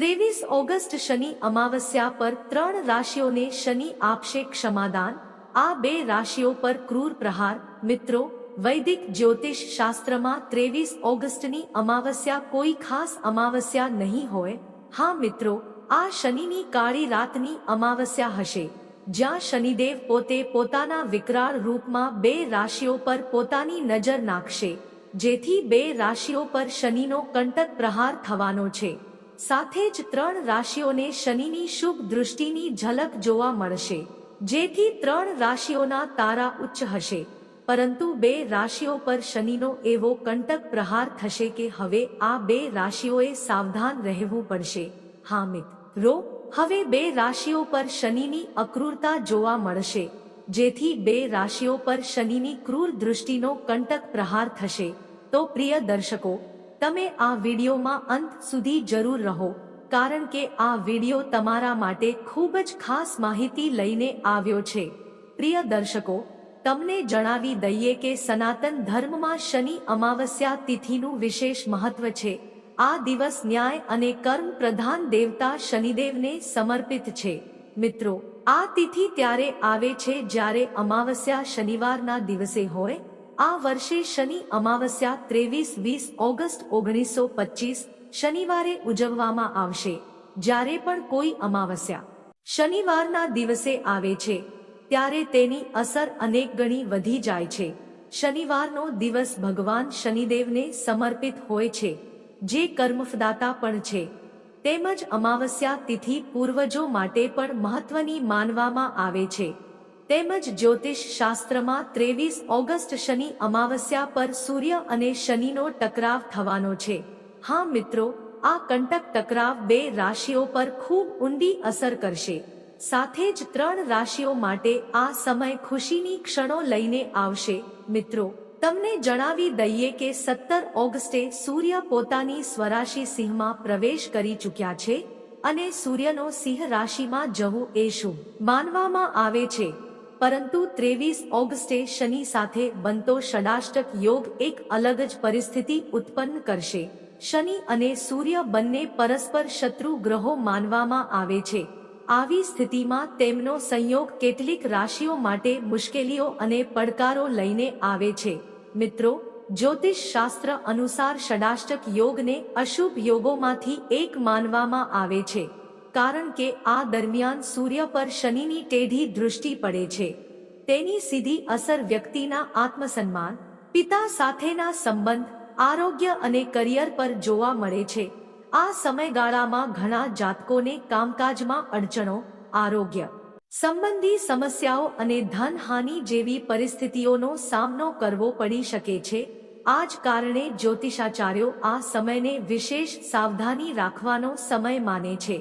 ત્રેવીસ ઓગસ્ટ શનિ અમાવસ્યા પર ત્રણ રાશિઓને શનિ આપશે ક્ષમાદાન. આ બે રાશિઓ પર ક્રૂર પ્રહાર. મિત્રો, વૈદિક જ્યોતિષ શાસ્ત્રમાં ત્રેવીસ ઓગસ્ટની અમાવસ્યા કોઈ ખાસ અમાવસ્યા નહીં હોય. હા, મિત્રો, આ શનિની કાળી રાતની અમાવસ્યા હશે. જ્યાં શનિદેવ પોતે પોતાના વિકરાળ રૂપમાં બે રાશિઓ પર પોતાની નજર નાખશે. જેથી બે રાશિઓ પર શનિનો કંટક પ્રહાર થવાનો છે. સાથે જ ત્રણ રાશિઓને શનિની શુભ દૃષ્ટિની ઝલક જોવા મળશે. જેથી ત્રણ રાશિઓના તારા ઉચ્ચ હશે. પરંતુ બે રાશિઓ પર શનિનો એવો કંટક પ્રહાર થશે કે હવે આ બે રાશિઓએ સાવધાન રહેવું પડશે. હા મિત્રો હવે બે રાશિઓ પર શનિની અક્રૂરતા જોવા મળશે. જેથી બે રાશિઓ પર શનિની ક્રૂર દૃષ્ટિનો કંટક પ્રહાર થશે. તો પ્રિય દર્શકો તમે આ વિડીયોમાં અંત સુધી જરૂર રહો, કારણ કે આ વીડિયો તમારા માટે ખૂબ જ ખાસ માહિતી લઈને આવ્યો છે. પ્રિય દર્શકો, તમને જણાવી દઈએ કે સનાતન ધર્મમાં શનિ અમાવસ્યા તિથિનું વિશેષ મહત્વ છે. આ દિવસ ન્યાય અને કર્મ પ્રધાન દેવતા શનિદેવને સમર્પિત છે. મિત્રો, આ તિથિ ત્યારે આવે છે જ્યારે અમાવસ્યા શનિવારના દિવસે હોય આ વર્ષે શનિ અમાવસ્યા ત્રેવીસ વીસ ઓગસ્ટ ઓગણીસો પચીસ શનિવારે ઉજવવામાં આવશે. જ્યારે પણ કોઈ અમાવસ્યા શનિવારના દિવસે આવે છે, ત્યારે તેની અસર અનેક ગણી વધી જાય છે. શનિવારનો દિવસ ભગવાન શનિદેવને સમર્પિત હોય છે, જે કર્મફદાતા પણ છે. તેમજ અમાવસ્યા તિથિ પૂર્વજો માટે પણ મહત્વની માનવામાં આવે છે. તેમજ જ્યોતિષ શાસ્ત્રમાં ત્રેવીસ ઓગસ્ટ શનિ અમાવસ્યા પર સૂર્ય અને શનિનો ટકરાવ થવાનો છે. હા, મિત્રો, આ કંટક ટકરાવ બે રાશિઓ પર ખૂબ ઊંડી અસર કરશે. સાથે જ ત્રણ રાશિઓ માટે આ સમય ખુશીની ક્ષણો લઈને આવશે. મિત્રો, તમને જણાવી દઈએ કે સત્તર ઓગસ્ટે સૂર્ય પોતાની સ્વરાશિ સિંહમાં પ્રવેશ કરી ચૂક્યા છે અને સૂર્યનો સિંહ રાશિમાં જવું એ શુભ માનવામાં આવે છે. પરંતુ ત્રેવીસ ઓગસ્ટે શનિ સાથે બનતો ષડાષ્ટક યોગ એક અલગ જ પરિસ્થિતિ ઉત્પન્ન કરશે. શનિ અને સૂર્ય બંને પરસ્પર શત્રુ ગ્રહો માનવામાં આવે છે. આવી સ્થિતિમાં તેમનો સંયોગ કેટલીક રાશિઓ માટે મુશ્કેલીઓ અને પડકારો લઈને આવે છે. મિત્રો, જ્યોતિષ શાસ્ત્ર અનુસાર ષડાષ્ટક યોગને અશુભ યોગોમાંથી એક માનવામાં આવે છે. કારણ કે આ દરમિયાન સૂર્ય પર શનિની ટેઢી દૃષ્ટિ પડે છે. તેની સીધી અસર વ્યક્તિના આત્મસન્માન, પિતા સાથેના સંબંધ, આરોગ્ય અને કરિયર પર જોવા મળે છે. આ સમયગાળામાં ઘણા જાતકોને કામકાજમાં અડચણો, આરોગ્ય સંબંધી સમસ્યાઓ અને ધનહાનિ જેવી પરિસ્થિતિઓનો સામનો કરવો પડી શકે છે. આ જ કારણે જ્યોતિષાચાર્યો આ સમયને વિશેષ સાવધાની રાખવાનો સમય માને છે.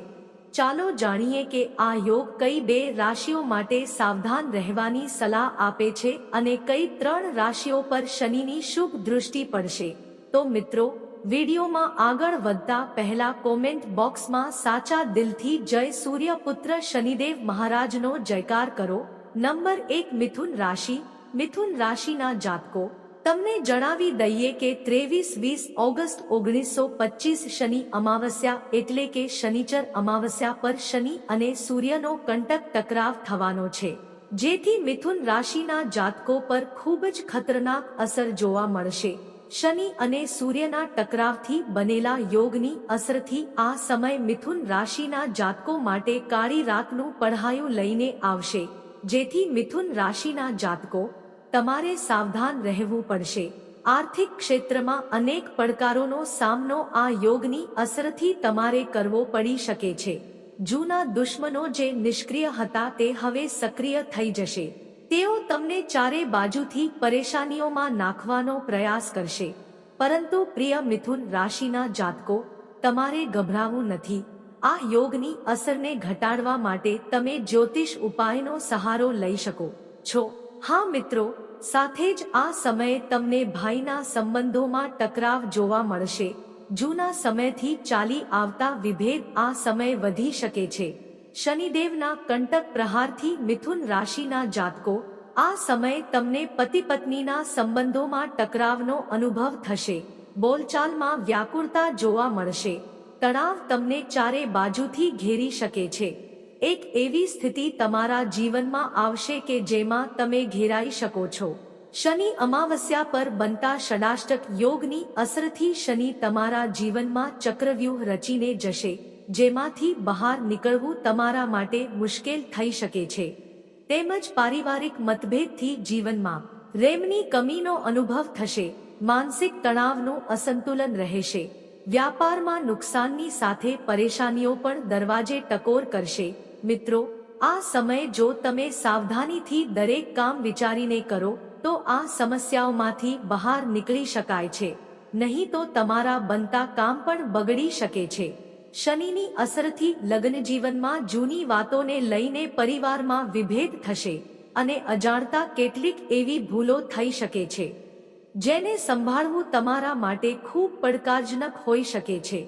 ચાલો જાણીએ કે આ યોગ કઈ બે રાશિઓ માટે સાવધાન રહેવાની સલાહ આપે છે અને કઈ ત્રણ રાશિઓ પર શનિની શુભ દૃષ્ટિ પડશે. તો મિત્રો, વિડીયોમાં આગળ વધતા પહેલા કોમેન્ટ બોક્સમાં સાચા દિલથી જય સૂર્યપુત્ર શનિદેવ મહારાજનો જયકાર કરો. નંબર એક, મિથુન રાશિ. મિથુન રાશિના જાતકો તમને જણાવી દઈએ કે ત્રેવીસ વીસ ઓગસ્ટ ઓગણીસો પચીસ શનિ અમાવસ્યા એટલે કે શનિચર અમાવસ્યા પર શનિ અને સૂર્યનો કંટક ટકરાવ થવાનો છે, જેથી મિથુન રાશિના જાતકો પર ખૂબ જ ખતરનાક અસર જોવા મળશે. શનિ અને સૂર્યના ટકરાવથી બનેલા યોગની અસરથી આ સમય મિથુન રાશિના જાતકો માટે કાળી રાતનું પઢાયું લઈને આવશે, જેથી મિથુન રાશિના જાતકો તમારે સાવધાન રહેવું પડશે. આર્થિક ક્ષેત્રમાં અનેક પડકારોનો સામનો આ યોગની અસરથી તમારે કરવો પડી શકે છે. જૂના દુશ્મનો જે નિષ્ક્રિય હતા તે હવે સક્રિય થઈ જશે. તેઓ તમને ચારે બાજુથી પરેશાનીઓમાં નાખવાનો પ્રયાસ કરશે. પરંતુ પ્રિય મિથુન રાશિના જાતકો, તમારે ગભરાવું નથી. આ યોગની અસરને ઘટાડવા માટે તમે જ્યોતિષ ઉપાયનો સહારો લઈ શકો છો. હા મિત્રો, સાથે જ આ સમયે તમને ભાઈના સંબંધોમાં ટકરાવ જોવા મળશે. જૂના સમયથી ચાલી આવતા વિભેદ આ સમય વધી શકે છે. શનિદેવના કંટક પ્રહારથી મિથુન રાશિના જાતકો, આ સમયે તમને પતિ પત્નીના સંબંધોમાં ટકરાવનો અનુભવ થશે. બોલચાલમાં વ્યાકુળતા જોવા મળશે. તણાવ તમને ચારે બાજુથી ઘેરી શકે છે. એક એવી સ્થિતિ તમારા જીવનમાં આવશે કે જેમાં તમે ઘેરાઈ શકો છો. શનિ અમાવસ્યા પર બનતા ષડાષ્ટક યોગની અસરથી શનિ તમારા જીવનમાં ચક્રવ્યૂહ રચીને જશે, જેમાંથી બહાર નીકળવું તમારા માટે મુશ્કેલ થઈ શકે છે. તેમજ પારિવારિક મતભેદથી જીવનમાં રેમની કમીનો અનુભવ થશે, માનસિક તણાવનું અસંતુલન રહેશે, વ્યાપારમાં નુકસાનની સાથે પરેશાનીઓ પણ દરવાજે ટકોર કરશે. મિત્રો, આ સમયે જો તમે સાવધાનીથી દરેક કામ વિચારીને કરો, તો આ સમસ્યાઓમાંથી બહાર નીકળી શકાય છે. નહીં તો તમારા બનતા કામ પણ બગડી શકે છે. શનિની અસરથી લગ્ન જીવનમાં જૂની વાતોને લઈને પરિવારમાં વિભેદ થશે અને અજાણતા કેટલીક એવી ભૂલો થઈ શકે છે. જેને સંભાળવું તમારા માટે ખૂબ પડકારજનક હોઈ શકે છે.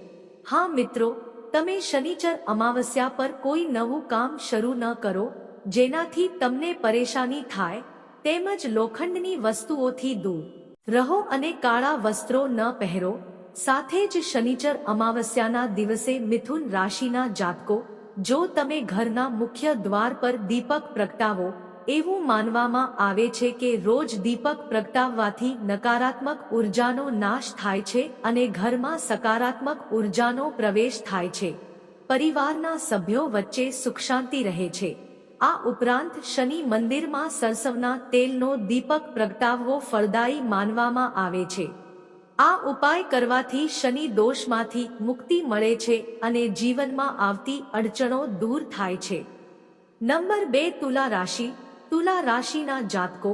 હા મિત્રો તમે શનિચર અમાવસ્યા પર કોઈ નવું કામ શરૂ ન કરો, જેનાથી તમને પરેશાની થાય, તેમજ લોખંડની વસ્તુઓથી દૂર. રહો અને કાળા વસ્ત્રો ન પહેરો, સાથે જ શનિચર અમાવસ્યાના દિવસે મિથુન રાશિના જાતકો, જો તમે ઘરના મુખ્ય દ્વાર પર દીપક પ્રગટાવો એવું માનવામાં આવે છે કે રોજ દીપક પ્રગટાવવાથી નકારાત્મક ઉર્જાનો નાશ થાય છે અને ઘરમાં સકારાત્મક ઉર્જાનો પ્રવેશ થાય છે. પરિવારના સભ્યો વચ્ચે સુખ શાંતિ રહે છે. આ ઉપરાંત શનિ મંદિરમાં સરસવના તેલનો દીપક પ્રગટાવવો ફળદાયી માનવામાં આવે છે. આ ઉપાય કરવાથી શનિ દોષમાંથી મુક્તિ મળે છે અને જીવનમાં આવતી અડચણો દૂર થાય છે. નંબર બે તુલા રાશિ. તુલા રાશિના જાતકો,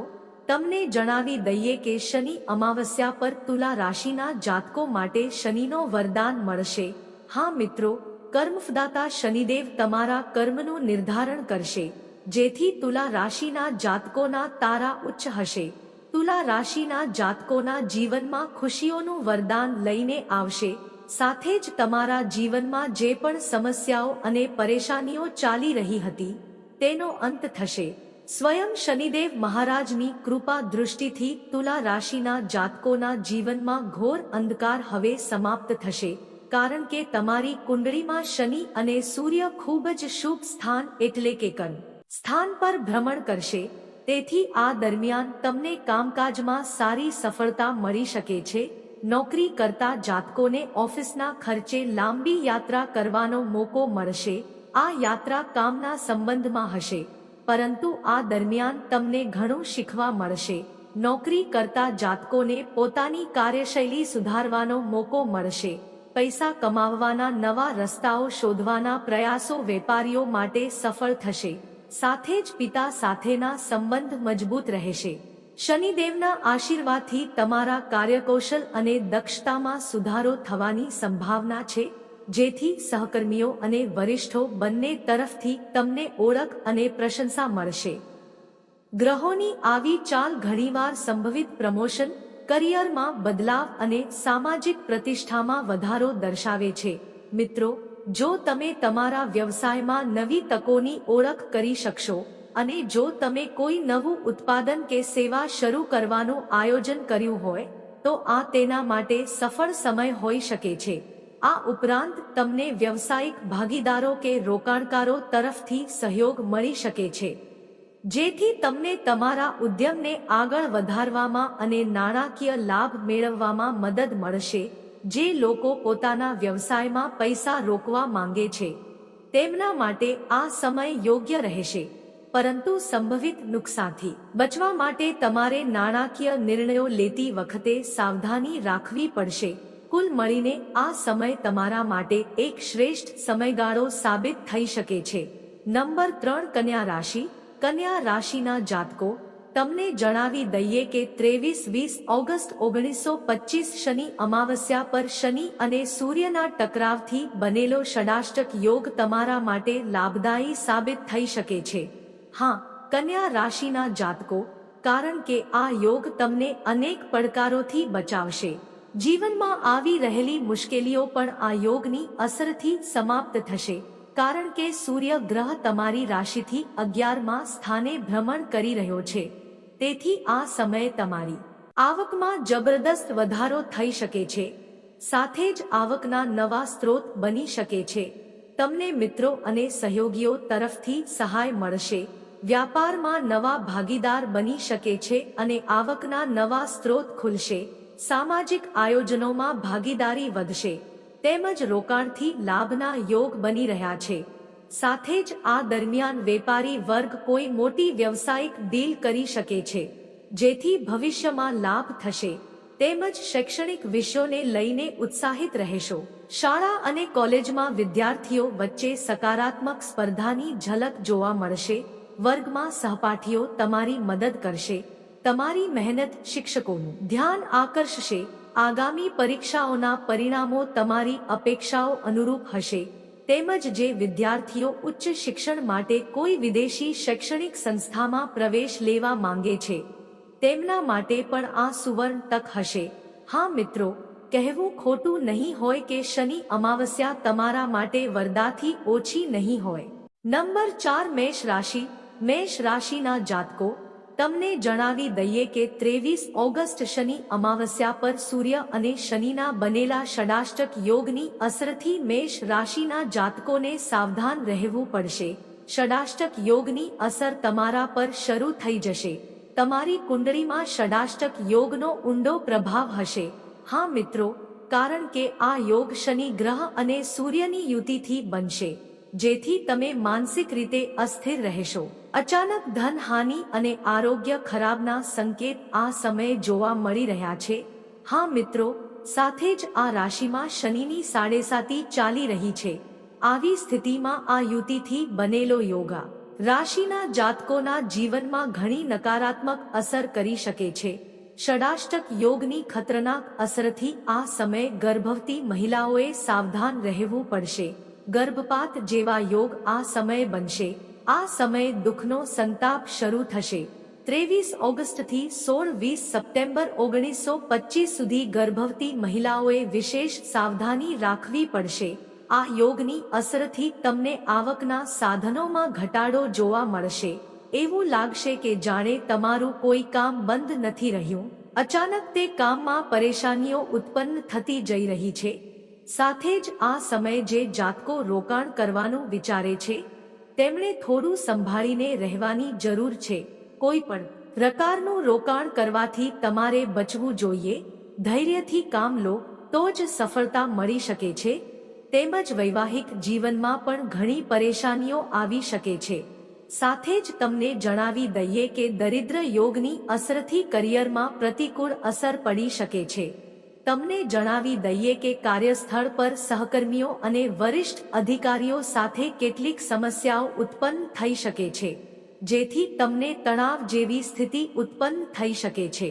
તમને જણાવી દઈએ કે શનિ અમાવસ્યા પર તુલા રાશિના જાતકો માટે શનિનો વરદાન મળશે. હા મિત્રો, કર્મફદાતા શનિદેવ તમારા કર્મનું નિર્ધારણ કરશે, જેથી તુલા રાશિના જાતકોના તારા ઉચ્ચ હશે. તુલા રાશિના જાતકોના જીવનમાં ખુશીઓનું વરદાન લઈને આવશે. સાથે જ તમારા જીવનમાં જે પણ સમસ્યાઓ અને પરેશાનીઓ ચાલી રહી હતી, તેનો અંત થશે. સ્વયં શનિદેવ મહારાજની કૃપા દૃષ્ટિથી તુલા રાશિના જાતકોના જીવનમાં ઘોર અંધકાર હવે સમાપ્ત થશે. કારણ કે તમારી કુંડળીમાં શનિ અને સૂર્ય ખૂબ જ શુભ સ્થાન એટલે કે કન સ્થાન પર ભ્રમણ કરશે. તેથી આ દરમિયાન તમને કામકાજમાં સારી સફળતા મળી શકે છે. નોકરી કરતા જાતકોને ઓફિસના ખર્ચે લાંબી યાત્રા કરવાનો મોકો મળશે. આ યાત્રા કામના સંબંધમાં હશે. પરંતુ આ દરમિયાન તમને ઘણું શીખવા મળશે. નોકરી કરતા જાતકોને પોતાની કાર્યશૈલી સુધારવાનો મોકો મળશે. પૈસા કમાવવાના નવા રસ્તાઓ શોધવાના પ્રયાસો વેપારીઓ માટે સફળ થશે. સાથે જ પિતા સાથેના સંબંધ મજબૂત રહેશે. શનિદેવના આશીર્વાદથી તમારા કાર્યકૌશલ અને દક્ષતામાં સુધારો થવાની સંભાવના છે. જેથી સહકર્મીઓ અને વરિષ્ઠો બંને તરફથી તમને ઓળખ અને પ્રશંસા મળશે. ગ્રહોની આવી ચાલ ઘણીવાર સંભવિત પ્રમોશન, કરિયરમાં બદલાવ અને સામાજિક પ્રતિષ્ઠામાં વધારો દર્શાવે છે. મિત્રો, જો તમે તમારા વ્યવસાયમાં નવી તકોની ઓળખ કરી શકશો અને જો તમે કોઈ નવું ઉત્પાદન કે સેવા શરૂ કરવાનું આયોજન કર્યું હોય, તો આ તેના માટે સફળ સમય હોઈ શકે છે. આ ઉપરાંત તમને વ્યવસાયિક ભાગીદારો કે રોકાણકારો તરફથી સહયોગ મળી શકે છે. જેથી તમને તમારા ઉદ્યમને આગળ વધારવામાં અને નાણાકીય લાભ મેળવવામાં મદદ મળશે, જે લોકો પોતાના વ્યવસાયમાં પૈસા રોકવા માંગે છે. તેમના માટે આ સમય યોગ્ય રહેશે, પરંતુ સંભવિત નુકસાનથી. બચવા માટે તમારે નાણાકીય નિર્ણયો લેતી વખતે સાવધાની રાખવી પડશે. કુલ મળીને આ સમય તમારા માટે એક શ્રેષ્ઠ સમયગાળો સાબિત થઈ શકે છે. નંબર ત્રણ, કન્યા રાશિ. કન્યા રાશિના જાતકો, તમને જણાવી દઈએ કે ત્રેવીસ, વીસ ઓગસ્ટ ઓગણીસો પચીસ શનિ અમાવસ્યા પર શનિ અને સૂર્યના ટકરાવથી બનેલો ષડાષ્ટક યોગ તમારા માટે લાભદાયી સાબિત થઈ શકે છે. હા, કન્યા રાશિના જાતકો, કારણ કે આ યોગ તમને અનેક પડકારોથી બચાવશે. જીવનમાં આવી રહેલી મુશ્કેલીઓ પણ આ યોગની અસરથી સમાપ્ત થશે. કારણ કે સૂર્ય ગ્રહ તમારી રાશિથી અગિયારમાં સ્થાને ભ્રમણ કરી રહ્યો છે. તેથી આ સમયે તમારી આવકમાં જબરદસ્ત વધારો થઈ શકે છે. સાથે જ આવકના નવા સ્ત્રોત બની શકે છે. તમને મિત્રો અને સહયોગીઓ તરફથી સહાય મળશે. વ્યાપારમાં નવા ભાગીદાર બની શકે છે અને આવકના નવા સ્ત્રોત ખુલશે. સામાજિક આયોજનોમાં ભાગીદારી વધશે, તેમજ રોકાણથી લાભના યોગ બની રહ્યા છે. સાથે જ આ દરમિયાન વેપારી વર્ગ કોઈ મોટી વ્યવસાયિક ડીલ કરી શકે છે, જેથી ભવિષ્યમાં લાભ થશે. તેમજ શૈક્ષણિક વિષયોને લઈને ઉત્સાહિત રહેશો. શાળા અને કોલેજમાં વિદ્યાર્થીઓ વચ્ચે સકારાત્મક સ્પર્ધાની ઝલક જોવા મળશે. વર્ગમાં સહપાઠીઓ તમારી મદદ કરશે. તમારી મહેનત શિક્ષકોનું ધ્યાન આકર્ષશે, આગામી પરીક્ષાઓના પરિણામો તમારી અપેક્ષાઓ અનુરૂપ હશે, તેમજ જે વિદ્યાર્થીઓ ઉચ્ચ શિક્ષણ માટે કોઈ વિદેશી શૈક્ષણિક સંસ્થામાં પ્રવેશ લેવા માંગે છે, તેમના માટે પણ આ સુવર્ણ તક હશે. હા મિત્રો, કહેવું ખોટું નહીં હોય કે શનિ અમાવસ્યા તમારા માટે વરદાથી ઓછી નહીં હોય. નંબર ચાર મેષ રાશિ મેષ રાશિના જાતકો તમને જણાવી દઈએ કે ત્રેવીસ ઓગસ્ટ શનિ અમાવસ્યા પર સૂર્ય અને શનિના બનેલા ષડાષ્ટક યોગની અસરથી મેષ રાશિના જાતકોને સાવધાન રહેવું પડશે. ષડાષ્ટક યોગની અસર તમારા પર શરૂ થઈ જશે. તમારી કુંડળીમાં ષડાષ્ટક યોગનો ઊંડો પ્રભાવ હશે. હા મિત્રો, કારણ કે આ યોગ શનિ ગ્રહ અને સૂર્યની યુતિથી બનશે. જેથી તમે માનસિક રીતે અસ્થિર રહેશો. અચાનક ધન હાનિ અને આરોગ્ય ખરાબના સંકેત આ સમયે જોવા મળી રહ્યા છે. હા મિત્રો, સાથે જ આ રાશિમાં શનિની સાડેસાતી ચાલી રહી છે. આવી સ્થિતિમાં આ યુતિથી બનેલો યોગા રાશિના જાતકોના જીવનમાં ઘણી નકારાત્મક અસર કરી શકે છે. ષડાષ્ટક યોગની ખતરનાક અસરથી આ સમયે ગર્ભવતી મહિલાઓએ સાવધાન રહેવું પડશે. ગર્ભપાત જેવા યોગ આ સમયે બનશે. આ સમયે દુઃખનો સંતાપ શરૂ થશે. ત્રેવીસ ઓગસ્ટથી સોળ વીસ સપ્ટેમ્બર ઓગણીસો પચીસ સુધી ગર્ભવતી મહિલાઓએ વિશેષ સાવધાની રાખવી પડશે. આ યોગની અસરથી તમને આવકના સાધનોમાં ઘટાડો જોવા મળશે. એવું લાગશે કે જાણે તમારું કોઈ કામ બંધ નથી રહ્યું. અચાનક તે કામમાં પરેશાનીઓ ઉત્પન્ન થતી જઈ રહી છે. સાથે જ આ સમયે જે જાતકો રોકાણ કરવાનું વિચારે છે, તેમણે થોડું સંભાળીને રહેવાની જરૂર છે. કોઈ પણ પ્રકારનું રોકાણ કરવાથી તમારે બચવું જોઈએ, ધૈર્યથી કામ લો, તો જ સફળતા મળી શકે છે. તેમજ વૈવાહિક જીવનમાં પણ ઘણી પરેશાનીઓ આવી શકે છે. સાથે જ તમને જણાવી દઈએ કે દરિદ્ર યોગની અસરથી કરિયરમાં પ્રતિકૂળ અસર પડી શકે છે. તમને જણાવી દઈએ કે કાર્યસ્થળ પર સહકર્મીઓ અને વરિષ્ઠ અધિકારીઓ સાથે કેટલીક સમસ્યાઓ ઉત્પન્ન થઈ શકે છે, જેથી તમને તણાવ જેવી સ્થિતિ ઉત્પન્ન થઈ શકે છે.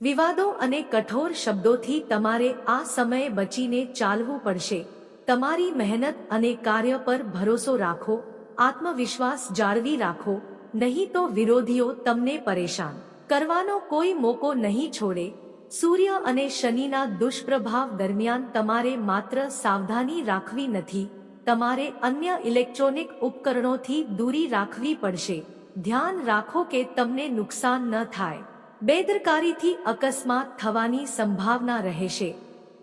વિવાદો અને કઠોર શબ્દોથી તમારે આ સમયે બચીને ચાલવું પડશે. તમારી મહેનત અને કાર્ય પર ભરોસો રાખો, આત્મવિશ્વાસ જાળવી રાખો, નહીં તો વિરોધીઓ તમને પરેશાન કરવાનો કોઈ મોકો નહીં છોડે. સૂર્ય અને શનિના દુષ્પ્રભાવ દરમિયાન તમારે માત્ર સાવધાની રાખવી નથી. તમારે અન્ય ઇલેક્ટ્રોનિક ઉપકરણોથી દૂરી રાખવી પડશે. ધ્યાન રાખો કે તમને નુકસાન ન થાય. બેદરકારીથી અકસ્માત થવાની સંભાવના રહેશે.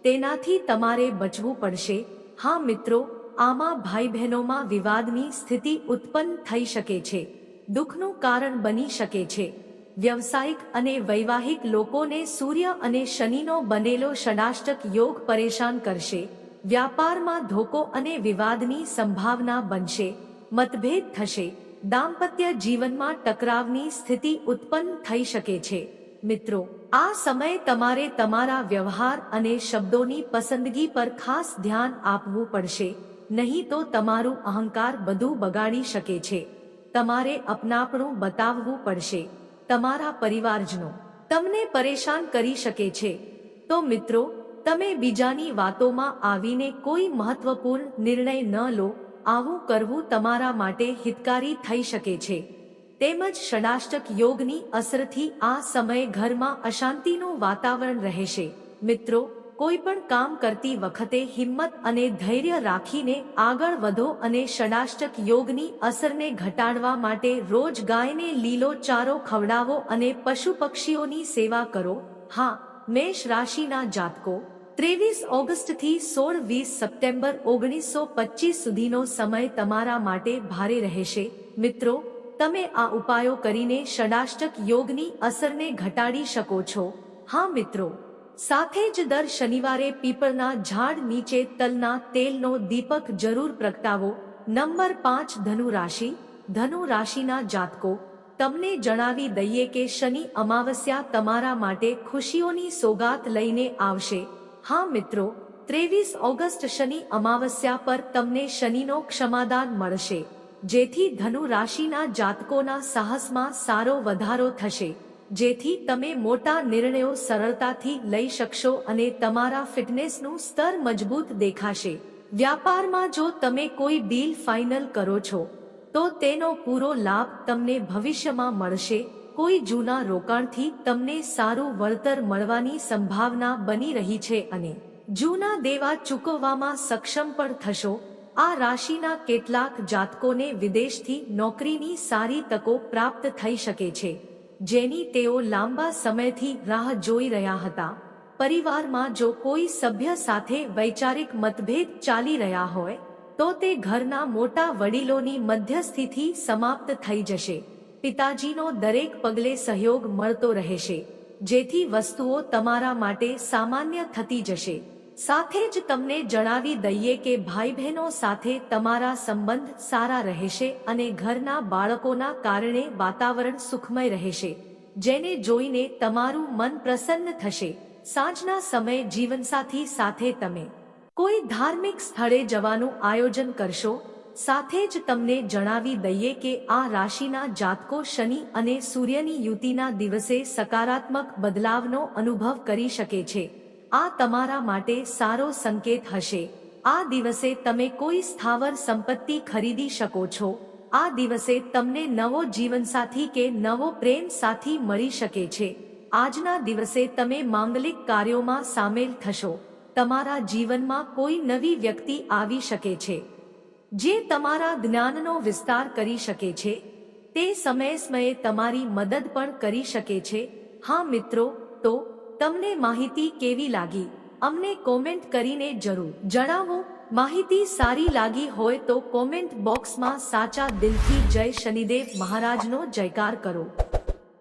તેનાથી તમારે બચવું પડશે. હા મિત્રો, આમાં ભાઈ બહેનોમાં વિવાદની સ્થિતિ ઉત્પન્ન થઈ શકે છે. દુઃખનું કારણ બની શકે છે. વ્યવસાયિક અને વૈવાહિક લોકોને સૂર્ય અને શનિનો બનેલો ષડાષ્ટક યોગ પરેશાન કરશે, વ્યાપારમાં ધોકો અને વિવાદની સંભાવના બનશે, મતભેદ થશે, દાંપત્ય જીવનમાં ટકરાવની સ્થિતિ ઉત્પન્ન થઈ શકે છે. મિત્રો, આ સમયે તમારે તમારા વ્યવહાર અને શબ્દોની પસંદગી પર ખાસ ધ્યાન આપવું પડશે, નહીં તો તમારું અહંકાર બધું બગાડી શકે છે. તમારે અપનાપણું બતાવવું પડશે. તમારા પરિવારજનો તમને પરેશાન કરી શકે છે. તો મિત્રો, તમે બીજાની વાતોમાં આવીને કોઈ મહત્વપૂર્ણ નિર્ણય ન લો, આવું કરવું તમારા માટે હિતકારી થઈ શકે છે. તેમજ ષડાષ્ટક યોગની અસરથી આ સમયે ઘરમાં અશાંતિનું વાતાવરણ રહેશે. મિત્રો કોઈ પણ કામ કરતી વખતે હિંમત અને ધૈર્ય રાખીને આગળ વધો અને ષડાષ્ટક યોગની અસરને ઘટાડવા માટે રોજ ગાયને લીલો ચારો ખવડાવો અને પશુ પક્ષીઓની સેવા કરો. હા, મેષ રાશિના જાતકો, ત્રેવીસ ઓગસ્ટથી સોળ વીસ સપ્ટેમ્બર ઓગણીસો પચીસ સુધીનો સમય તમારા માટે ભારે રહેશે. મિત્રો, તમે આ ઉપાયો કરીને ષડાષ્ટક યોગની અસરને ઘટાડી શકો છો. હા મિત્રો સાથે જ દર શનિવારે પીપળના ઝાડ નીચે તલના તેલનો દીપક જરૂર પ્રગટાવો. નંબર પાંચ, ધનુ રાશિ. ધનુ રાશિના જાતકો, તમને જણાવી દઈએ કે શનિ અમાવસ્યા તમારા માટે ખુશીઓની સોગાત લઈને આવશે. હા મિત્રો, ત્રેવીસ ઓગસ્ટ શનિ અમાવસ્યા પર તમને શનિનો ક્ષમાદાન મળશે. જેથી ધનુ રાશિના જાતકોના સાહસમાં સારો વધારો થશે. જેથી તમે મોટા નિર્ણયો સરળતાથી લઈ શકશો અને તમારા ફિટનેસનું સ્તર મજબૂત દેખાશે. વ્યાપારમાં જો તમે કોઈ ડીલ ફાઇનલ કરો છો, તો તેનો પૂરો લાભ તમને ભવિષ્યમાં મળશે. કોઈ જૂના રોકાણથી તમને સારું વળતર મળવાની સંભાવના બની રહી છે અને જૂના દેવા ચૂકવવામાં સક્ષમ પણ થશો. આ રાશિના કેટલાક જાતકોને વિદેશથી નોકરીની સારી તકો પ્રાપ્ત થઈ શકે છે. જેની તેઓ લાંબા સમયથી રાહ જોઈ રહ્યા હતા. પરિવારમાં જો કોઈ સભ્ય સાથે વૈચારિક મતભેદ ચાલી રહ્યા હોય, તો તે ઘરના મોટા વડીલોની મધ્યસ્થિતિ સમાપ્ત થઈ જશે. પિતાજીનો દરેક પગલે સહયોગ મળતો રહેશે, જેથી વસ્તુઓ તમારા માટે સામાન્ય થતી જશે. સાથે જ તમને જણાવી દઈએ કે ભાઈ બહેનો સાથે તમારા સંબંધ સારા રહેશે અને ઘરના બાળકોના કારણે વાતાવરણ સુખમય રહેશે, જેને જોઈને તમારું મન પ્રસન્ન થશે. સાંજના સમયે જીવનસાથી સાથે તમે કોઈ ધાર્મિક સ્થળે જવાનું આયોજન કરશો, સાથે જ તમને જણાવી દઈએ કે આ રાશિના જાતકો શનિ અને સૂર્યની યુતિના દિવસે સકારાત્મક બદલાવનો અનુભવ કરી શકે છે. આ તમારા માટે સારો સંકેત હશે. આ દિવસે તમે કોઈ સ્થાવર સંપત્તિ ખરીદી શકો છો. આ દિવસે તમને નવો જીવનસાથી કે નવો પ્રેમ સાથી મળી શકે છે. આજના દિવસે તમે માંગલિક કાર્યોમાં સામેલ થશો. તમારા જીવનમાં કોઈ નવી વ્યક્તિ આવી શકે છે. જે તમારા જ્ઞાનનો વિસ્તાર કરી શકે છે. તે સમય સમયે તમારી મદદ પણ કરી શકે છે. હા મિત્રો, તો તમને માહિતી કેવી લાગી? અમને કોમેન્ટ કરીને જરૂર જણાવો. માહિતી સારી લાગી હોય તો કોમેન્ટ બોક્સમાં સાચા દિલથી જય શનિદેવ મહારાજનો જયકાર કરો.